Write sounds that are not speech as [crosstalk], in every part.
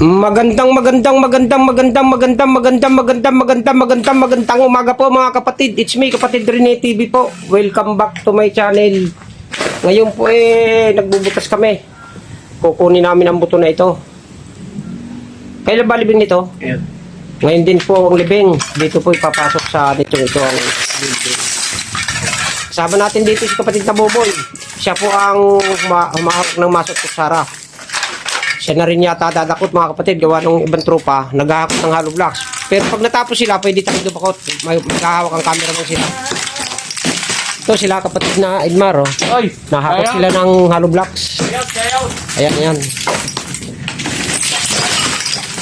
Magandang magandang magandang magandang magandang magandang magandang magandang magandang magandang umaga po mga kapatid. It's me kapatid Rene TV po. Welcome back to my channel. Ngayon po eh nagbubutas kami. Kukunin namin ang buto na ito. Kailan ba libing nito? Ayan. Ngayon din po ang libing. Dito po ipapasok sa nito ito ang libing. Kasama natin dito si kapatid na Boboy. Siya po ang huma- humahawak ng masok sa Sara. Siya na rin yata dadakot mga kapatid gawa ng ibang tropa naghahakot ng hollow blocks. Pero pag natapos sila, pwede tayo dupakot. May maghahawak ang camera mo sila. Ito sila kapatid na Edmar, oh. Oy! Nahakot sila ng hollow blocks. Ayan, ayan.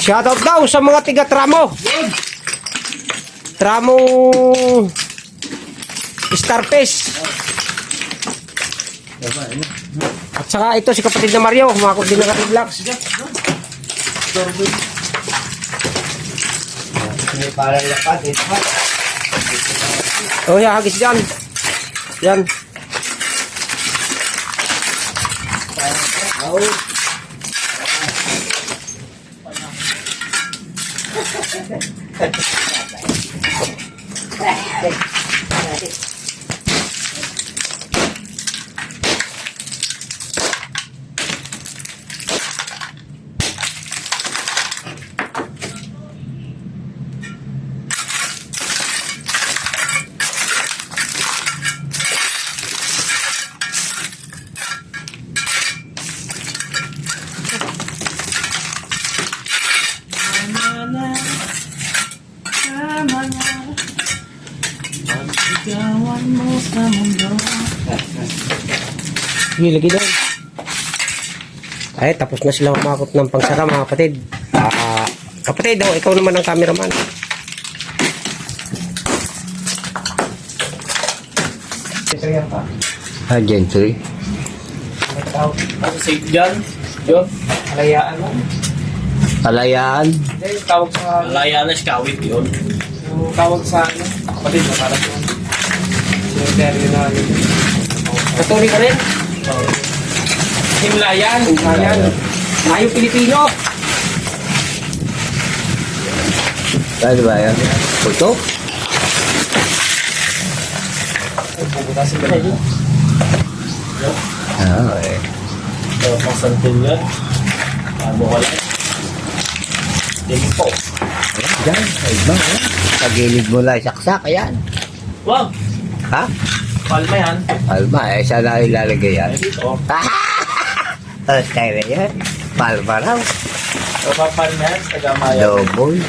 Shoutout daw sa mga tiga Tramo. Tramo Starfish. At saka ito si kapatid na Mario, kumakot din ng hollow blocks. May parang lapat. Ito pa. Oh, yeah, hagis dyan. Yan. [laughs] Pagsigawan mo sa mundo. Sige, lagi doon. Ay, tapos na sila umakot ng pangsara mga kapatid. Ah, kapatid, oh, ikaw naman ang cameraman. Ah, gentry. Ako safe dyan. Yun. Alayaan mo. Palayaan. Hindi, tawag sa... Alayaan na skawit yun. Yung tawag sa ano. Kapatid parang yun. Cemetery na ano. Katuloy ka rin. Himlayan. Ayan. Mayo Pilipino. Ano ba yan? Puto? Puputasin ka na yun. Ah, eh. So, pang santin yan. Ano ka lang. Tempo. Diyan, ay ba? eh? Sa gilid mo lang, saksak, ayan. Wow! Ha? Palma yan. Palma, eh, saan na ilalagay yan? Ay, dito. [laughs] Ah, kaya yan. Palma raw. So, papalma yan. Tagamaya. Double.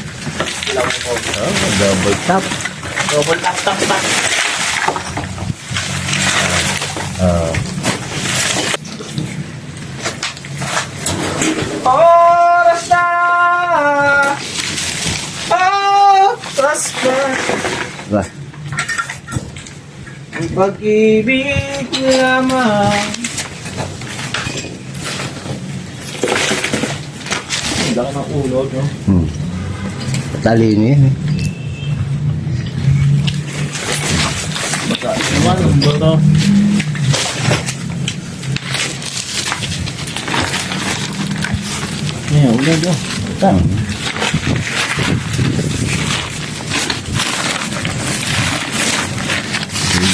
Ilang mo. Oh, double top. Double tap tap tap. Oh. Oras na! Oras na! Ba? Ang pag-ibig lamang. Ang laki ng ulo, no? Hmm. Talino yan, eh. Baka naman, ang bato. Ngayon, ulo, no? Bata.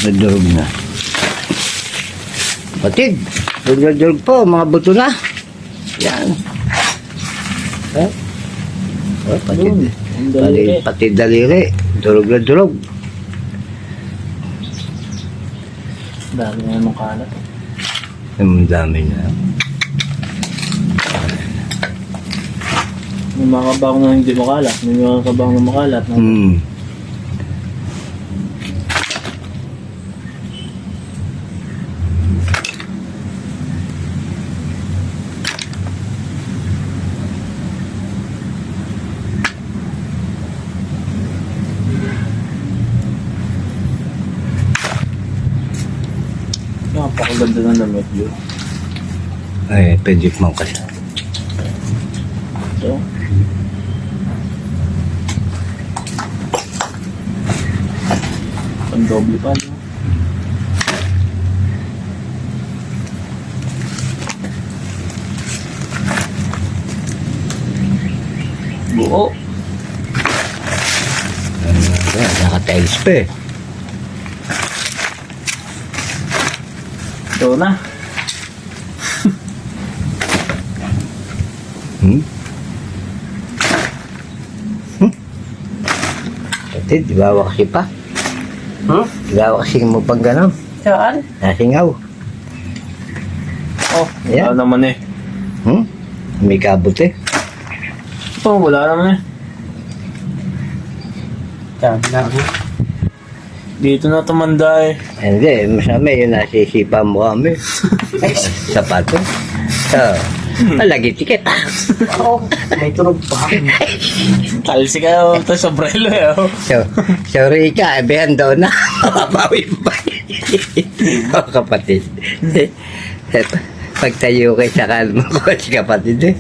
Durog na. Patid. Durog po, mga buto na. Yan. Eh? Oh, patid. Patid, patid daliri. Durog na durog. Dami na naman kalat. Ang dami na. May mga kabang na hindi makalat. May mga kabang na makalat. Na Hmm. Napakaganda ng damit yun. Ay, pwede mo kasi. Ito. Ang doble pa, no? Buo. Ayan, naka-tiles pa eh. Ito na. Hmm? Hmm? Ate, di ba waksi pa? Hmm? Di ba waksi mo pang gano'n? Saan? Nasingaw. Oh, Ayan. wala naman eh. Hmm? May kabot eh. Oh, wala naman eh. Sabi na ako. Dito na tumanda eh. Hindi, masama yun nasisipa mo [laughs] kami. Sapato. So, palagi tiket. Oo, may tunog pa. Talsi ka oh, ito sombrero eh. Oh. So, sorry ka, ebehan daw na. [laughs] Mapapawi pa. [laughs] o kapatid. Eto, pagtayo kay sa kalmo ko si kapatid eh.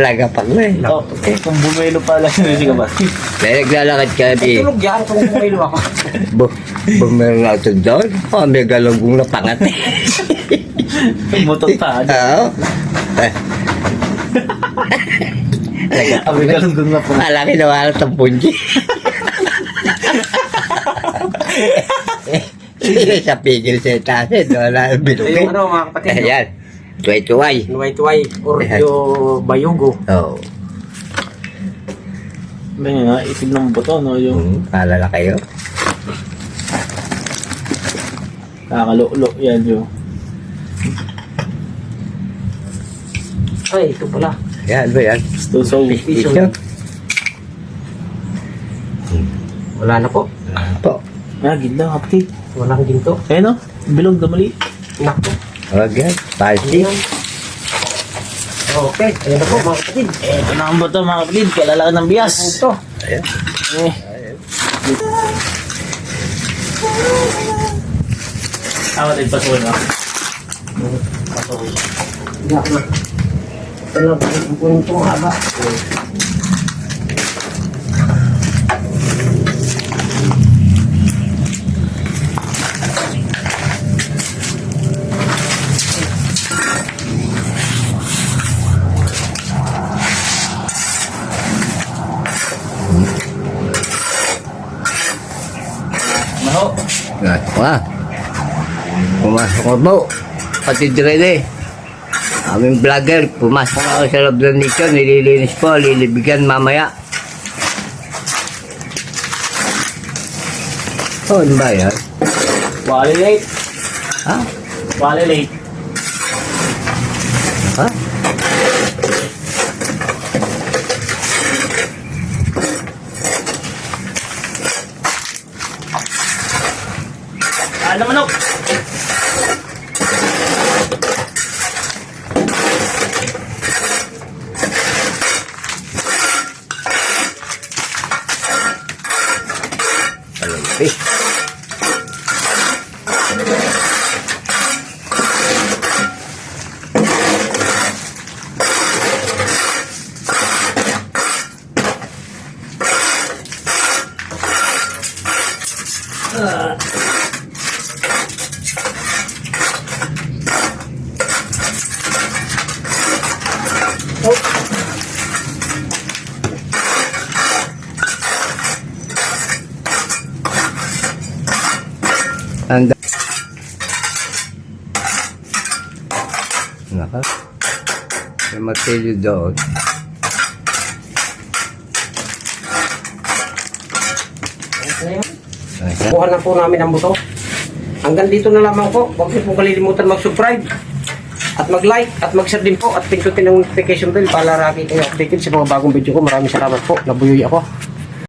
Lagapak na eh. Oh, eh, kung bumelo pala yun si kapatid. Dahil naglalakad May kami. tunog yan kung bumailo ako. [laughs] Bu bumeron na ito doon. Oh, may galugong na pangat eh. Mutot pa. Oo. Eh. Sabi ka lang na po. Malaki na wala ng punji. [laughs] sa pigil sa itasin, wala ang Ito bilugin. yung ano mga kapatid. Ayan. Tuway-tuway. Nuway-tuway or yung bayugo. Oo. May nga, itim ng buto, no? Yung Hmm, paalala kayo. kakalo-lo yan yung. Ay, ito pala. Yan ba yan? Stuso. Piso. Ito. Wala na po. Ano po? Ah, ganda, kapatid. Walang ginto. Ayun no? Bilog na mali. Nakpo. Huwag yan. Party. Ayan. Okay, ayan na po mga kapatid. Ito na ang buto, mga kapatid. Kalalaki ng bias. Ito. Ayan. Eh. Ah, kapatid, pasukin mo. Hindi ako na. Ito ang kunin itong haba. Maho. Wah. Pumasok ko po. Pati dire Aming vlogger, pumasok ako sa loob ng nicho, nililinis po, lilibigan mamaya. Oh, ano ba yan? Wali late. Ha? Wali late. あっ。Martilyo doon. Kuha na po namin ang buto. Hanggang dito na lamang po. Huwag niyo po kalilimutan mag-subscribe at mag-like at mag-share din po at pindutin ang notification bell para lagi kayo updated sa mga bagong video ko. Maraming salamat po. Nabuyoy ako.